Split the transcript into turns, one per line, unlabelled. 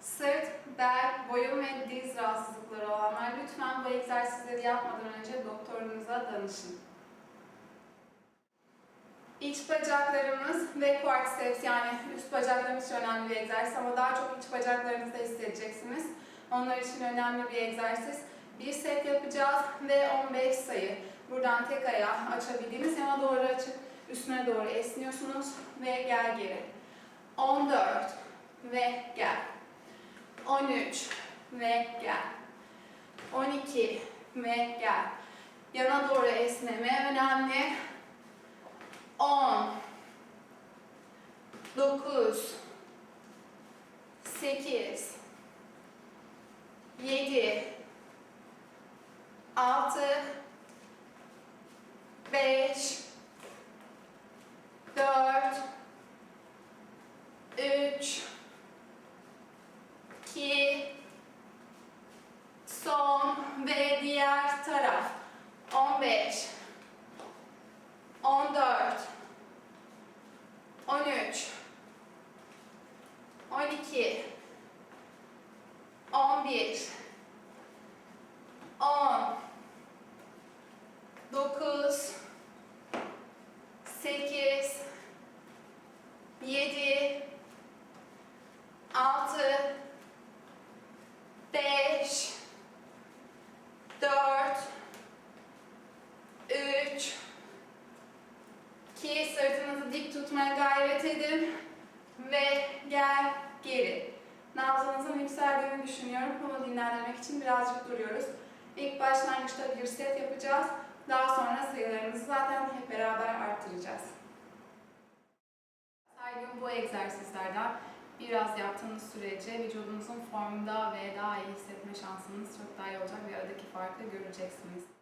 Sırt, bel, boyun ve diz rahatsızlıkları olanlar lütfen bu egzersizleri yapmadan önce doktorunuza danışın. İç bacaklarımız ve quadriceps yani üst bacaklarımız için önemli bir egzersiz ama daha çok iç bacaklarınızda hissedeceksiniz. Onlar için önemli bir egzersiz. Bir set yapacağız ve 15 sayı. Buradan tek ayağı açabildiğiniz yana doğru açıp üstüne doğru esniyorsunuz ve gel geri. 14 ve gel. 13 ve gel. 12 ve gel. Yana doğru esneme önemli. 10 9 8 7 6 5 taraf. 15 14 13 12 11 10 9 8 7 6 5 4 3 2 sırtınızı dik tutmaya gayret edin ve gel geri. Nabzınızın yükseldiğini düşünüyorum. Bunu dinlendirmek için birazcık duruyoruz. İlk başlangıçta bir set yapacağız. Daha sonra sayılarımızı zaten hep beraber arttıracağız. Her gün bu egzersizlerden biraz yaptığınız sürece vücudunuzun formda ve daha iyi hissetme şansınız çok daha iyi olacak ve aradaki farkı göreceksiniz.